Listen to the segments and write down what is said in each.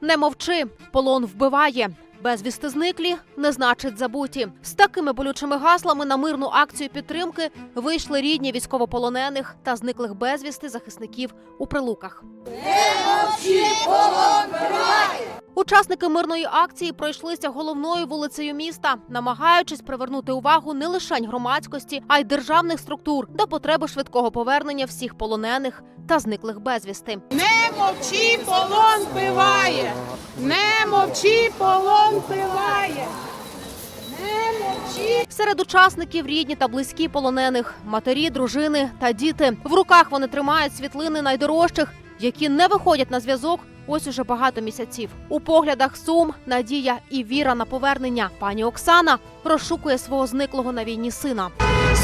Не мовчи, полон вбиває. Безвісти зниклі не значить забуті. З такими болючими гаслами на мирну акцію підтримки вийшли рідні військовополонених та зниклих безвісти захисників у прилуках. Учасники мирної акції пройшлися головною вулицею міста, намагаючись привернути увагу не лише громадськості, а й державних структур до потреби швидкого повернення всіх полонених та зниклих безвісти. Не мовчи, полон пиває. Не мовчи, полон пиває. Серед учасників рідні та близькі полонених, матері, дружини та діти. В руках вони тримають світлини найдорожчих, які не виходять на зв'язок. Ось уже багато місяців. У поглядах сум, надія і віра на повернення. Пані Оксана розшукує свого зниклого на війні сина.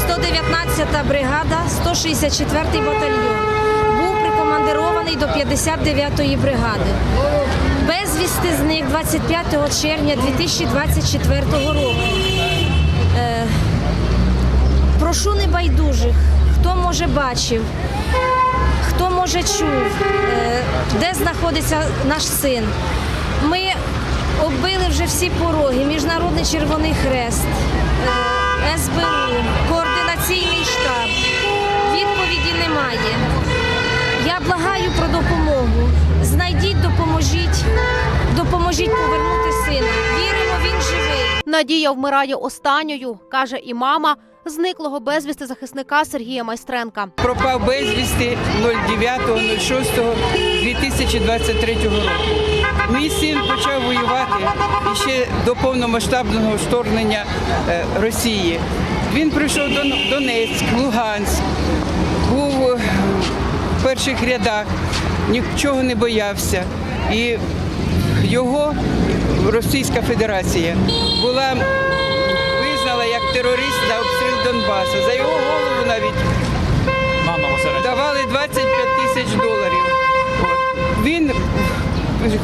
119-та бригада, 164-й батальйон. Був прикомандирований до 59-ї бригади. Безвісти зник 25 червня 2024 року. Е, прошу небайдужих, хто може бачив, хто може чув, е, де знаходиться наш син. Ми оббили вже всі пороги, Міжнародний Червоний Хрест, е, СБУ, координаційний штаб. Відповіді немає. Я благаю про допомогу. Знайдіть, допоможіть, допоможіть повернути сина. Віримо, він живий. Надія вмирає останньою, каже і мама зниклого безвісти захисника Сергія Майстренка. пропав безвісти 09.06.2023 року. Мій син почав воювати ще до повномасштабного вторгнення е, Росії. Він прийшов до Донецьк, Луганськ, був в перших рядах, нічого не боявся. І його Російська Федерація була визнала як терорист за обстріл Донбасу. За його голову навіть давали 25 тисяч доларів. Він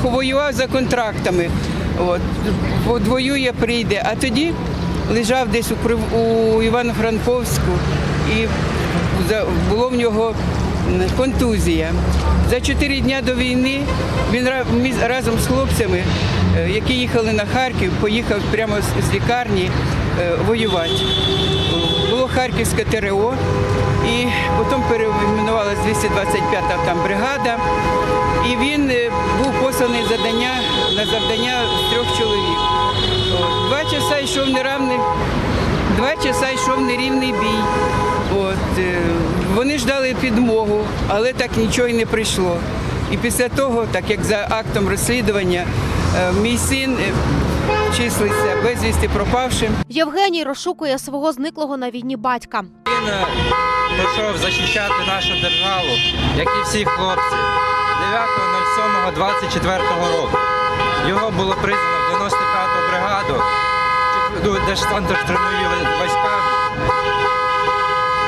воював за контрактами. От. Воює, прийде. А тоді лежав десь у, у Івано-Франковську і було в нього контузія. За чотири дні до війни він ра- разом з хлопцями, е, які їхали на Харків, поїхав прямо з- лікарні воювати було Харківське ТРО, і потім переіменувалась 225-та там бригада. І він е, був посланий завдання на завдання з трьох чоловік. Два часа йшов неравний, два часа йшов нерівний бій. От. е, Вони ждали підмогу, але так нічого й не прийшло. І після того, так як за актом розслідування, е, мій син е, числиться безвісти пропавшим. Євгеній розшукує свого зниклого на війні батька. Він е, пішов захищати нашу державу, як і всі хлопці, 9.07.24 року. Його було призвано в 95-ту бригаду, ну, десантно-штурмові війська,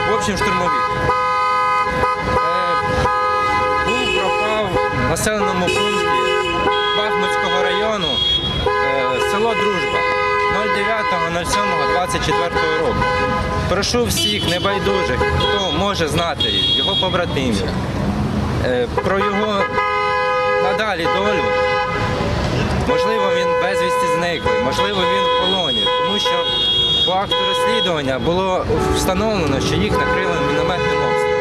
в общем, штурмові. Е, Був пропав в населеному пункті село Дружба. 09.07.24 року. Прошу всіх небайдужих, хто може знати його побратимів, е, про його надалі долю. Можливо, він безвісті зниклий, можливо, він в полоні, тому що по акту розслідування було встановлено, що їх накрили мінометним обстрілом.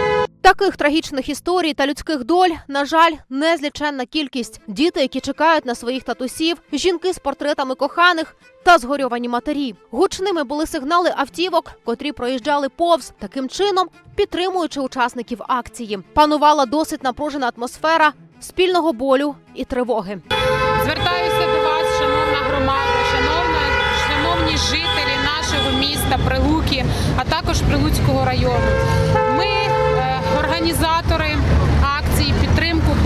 Таких трагічних історій та людських доль, на жаль, незліченна кількість. Діти, які чекають на своїх татусів, жінки з портретами коханих та згорьовані матері. Гучними були сигнали автівок, котрі проїжджали повз, таким чином підтримуючи учасників акції. Панувала досить напружена атмосфера спільного болю і тривоги. Звертаюся до вас, шановна громада, шановна, шановні жителі нашого міста Прилуки, а також Прилуцького району.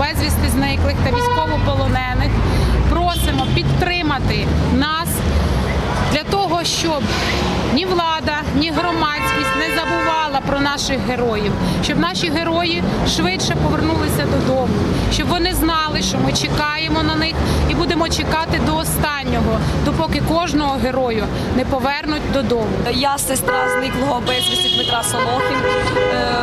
Безвісти зниклих та військовополонених, просимо підтримати нас для того, щоб ні влада, ні громадськість не забувала пам'ятала про наших героїв, щоб наші герої швидше повернулися додому, щоб вони знали, що ми чекаємо на них і будемо чекати до останнього, допоки кожного герою не повернуть додому. Я сестра зниклого безвісті Дмитра Солохи. Е,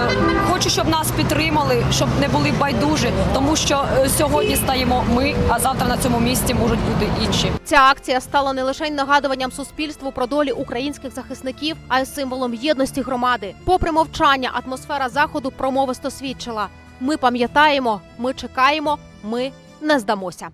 Хочу, щоб нас підтримали, щоб не були байдужі, тому що е, сьогодні стаємо ми, а завтра на цьому місці можуть бути інші. Ця акція стала не лише нагадуванням суспільству про долі українських захисників, а й символом єдності громади. Попри мовчання, атмосфера заходу промовисто свідчила: ми пам'ятаємо, ми чекаємо, ми не здамося.